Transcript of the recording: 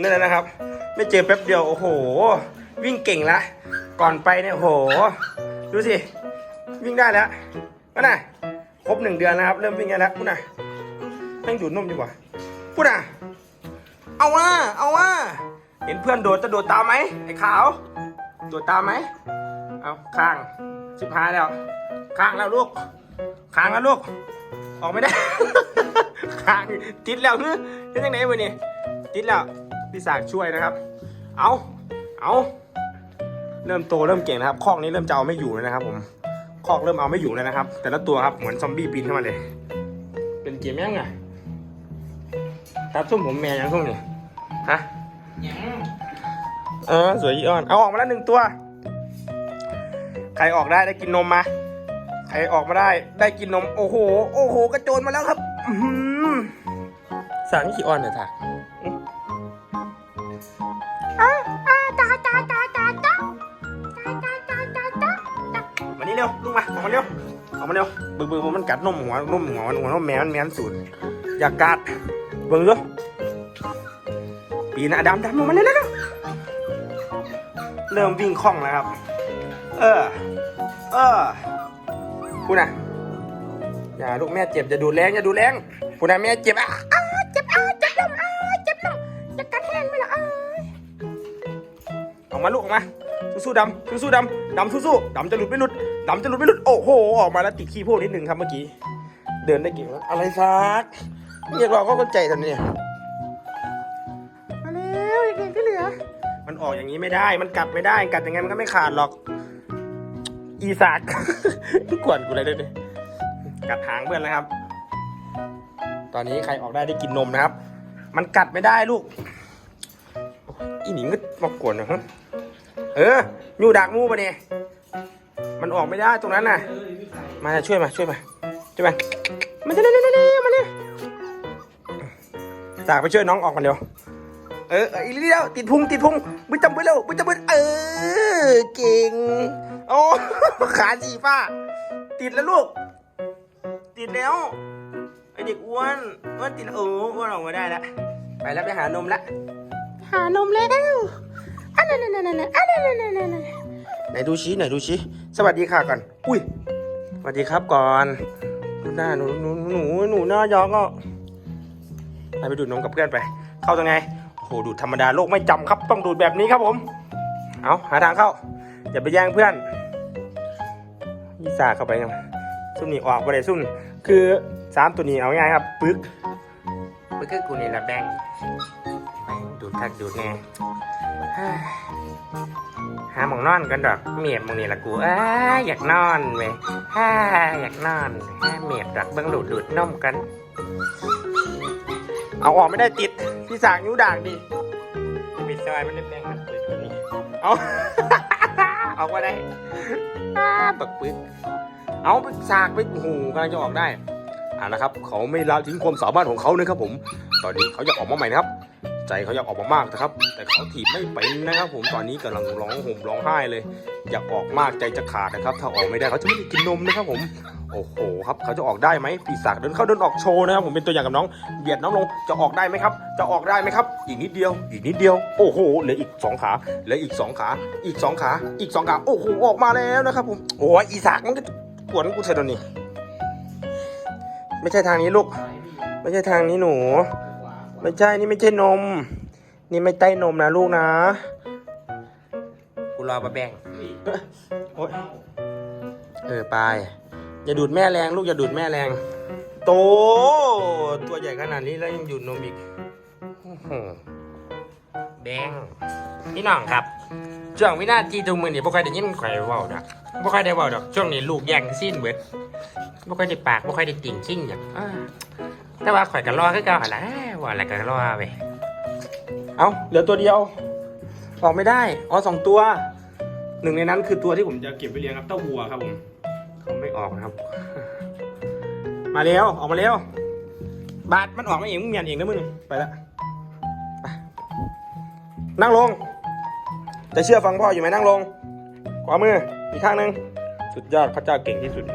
นั่นแหละนะครับ ไม่เจอแป๊บเดียวโอ้โห วิ่งเก่งละก่อนไปเนี่ยโอ้โห ดูสิ วิ่งได้แล้วก็น่ะครบหนึ่งเดือนนะครับ เริ่มวิ่งได้แล้วพูดน่ะแม่งดูดนมดีกว่าพูดน่ะเอาว่าเอาว่าเห็นเพื่อนโดดจะโดดตามไหมไอ้ขาว โดดตามไหมเอาข้างชิบหายแล้วข้างแล้วลูกข้างแล้วลูก ออกไม่ได้ข้างติดแล้วคือเป็นยังไงวะนี่ติดแล้ว พี่สากช่วยนะครับ เอาเอาเริ่มโตเริ่มเก่งนะครับคอกนี้เริ่มจะเอาไม่อยู่แล้วนะครับ ผมคอกเริ่มเอาไม่อยู่แล้วนะครับ แต่ละตัวครับเหมือนซอมบี้ปีนเข้ามาเลย เป็นเกมยังไงตัดส้มผมแม่ยังส้มนี่ฮะเออสวยอีออนเอาออกมาแล้วหนึ่งตัว ใครออกได้ได้กินนมมา ใครออกมาได้ได้กินนม โอ้โห โอ้โห กระโจนมาแล้วครับอื้อหือสารขี้อ่อนเนี่ยถัก เร็วลุกมาออกมาเร็วออกมาเร็วเบิ่งเบิ่งมันกัดนมหัวนมหัวหัวนมแมวมันแมวสูดอยากกัดเบิ่งดูปีนะดำดำลงมาเร็วเร็วเริ่มวิ่งคล่องแล้วครับ เออ เออพูดนะอย่าลูกแม่เจ็บอย่าดูแรงอย่าดูแรงพูดนะแม่เจ็บอะเจ็บอ่าเจ็บลมอ่าเจ็บลมจะกัดแห้งไหมล่ะอ่าออกมาลูกออกมาสู้ๆดำสู้ๆดำดำสู้ๆดำจะหลุดไม่หลุด ดำจะหลุดไม่หลุด โอ้โห ออกมาแล้วติดขี้พวกนิดนึงครับเมื่อกี้ เดินได้เก่งแล้ว อะไรซักเรียกเราก็เข้าใจตอนนี้มาแล้วอีกเก่งที่เหลือ มันออกอย่างนี้ไม่ได้ มันกัดไม่ได้กัดยังไงมันก็ไม่ขาดหรอก อีสากกวนกูเลยด้วยดิกัดหางเพื่อนเลยครับ ตอนนี้ใครออกได้ได้กินนมนะครับ มันกัดไม่ได้ลูก อีหนิงก็มากวนนะฮะเออยูดักมูปะเนี่ย มันออกไม่ได้ตรงนั้นน่ะ มาช่วยมาช่วยมาช่วยมามาเร็วเร็วเร็วมาเร็วสากไปช่วยน้องออกมาเร็วเออเอออีกนิดเดียวติดพุงติดพุงบึ้จำบึ้เร็วบึ้จำบึ้เออเก่งโอ้ขาสีฟ้า ติดแล้วลูก ติดแล้วไอเด็กอ้วนอ้วนติดเอออ้วนออกมาได้แล้วไปแล้วไปหานมละหานมแล้วอันนั้นนั่นนั่นอันนั้นนั่นนั่นนั่น ไหนดูชี้ไหนดูชี้สวัสดีค่ะก่อน อุ้ยสวัสดีครับก่อนดูหน้าหนูหนูหนูหนูหน้ายอกก็ไปไปดูดนมกับเพื่อนไป เข้าตรงไงโหดูดธรรมดาโลกไม่จำครับ ต้องดูดแบบนี้ครับผม เอาหาทางเข้า อย่าไปแย่งเพื่อนยี่สาเข้าไปยังซุ่มนี่ออกไปเลยซุ่มคือสามตัวนี้เอาง่ายครับปึ๊กปึ๊กคือกูนี่แหละแบงแบงดูดคักดูดแน่ หาหมองนอนกันดอกเมียบหมองนี่ละกูอ้าอยากนอนเว้ยฮ่าอยากนอนฮ่าเมียบดอกเบิ้งดูดดูดนมกัน เอาออกไม่ได้ติดพี่สางนิ้วด่างดิปิดซอยมันเล่นๆมันเลยตัวนี้เอา ออกมาได้อ้าปักปึ๊กเอาไปสากไปโอ้โหกำลังจะออกได้อ่านะครับ เขาไม่ละทิ้งความสามารถของเขานะครับผม ตอนนี้เขาอยากออกมาใหม่นะครับ ใจเขาอยากออกมามากนะครับ แต่เขาถีบไม่เป็นนะครับ ผมตอนนี้กำลังร้องห่มร้องไห้เลย อยากออกมากใจจะขาดนะครับ ถ้าออกไม่ได้เขาจะไม่ได้กินนมนะครับผมโอ้โหครับเขาจะออกได้ไหมปีศาจเดินเข้าเดินออกโชว์นะครับผมเป็นตัวอย่างกับน้องเบียดน้องลงจะออกได้ไหมครับ จะออกได้ไหมครับ อีกนิดเดียว อีกนิดเดียวโอ้โหเหลืออีกสองขาเหลืออีกสองขา อีกสองขา อีกสองขาโอ้โหออกมาแล้วนะครับผมโอ้ยอีสากมันก็ปวดกูเธอตอนนี้ไม่ใช่ทางนี้ลูก ไม่ใช่ทางนี้หนู ไม่ใช่นี่ไม่ใช่นม นี่ไม่ใต้นมนะลูกนะ กูรอปะแบงโอ๊ยเออไปอย่าดูดแม่แรง ลูกอย่าดูดแม่แรง โต ตัวใหญ่ขนาดนี้แล้วยังดูดนมอีกโอ้โหแบงพี่น้องครับช่วงวินาทีตรงมือนี่บ่ค่อยได้ยินใครเว้าดอกบ่ค่อยได้เว้าดอกช่วงนี้ลูกแย่งสิ้นเบิดบ่ค่อยได้ปากบ่ค่อยได้ติ่งชิ่งอย่างอ้า แต่ว่าข่อยก็รอคือเก่าหั่นล่ะว่าอะไรก็รอไปเอาเหลือตัวเดียว ออกไม่ได้อ๋อสองตัว หนึ่งในนั้นคือตัวที่ผมจะเก็บไปเลี้ยงครับเต้าวัวครับผมเขาไม่ออกนะครับ มาเร็วออกมาเร็วบาดมันออกมาเองมึงเมียนเองนะมึงไปละไปนั่งลง จะเชื่อฟังพ่ออยู่ไหมนั่งลงขวามืออีกข้างหนึ่งสุดยอดพระเจ้าเก่งที่สุดใน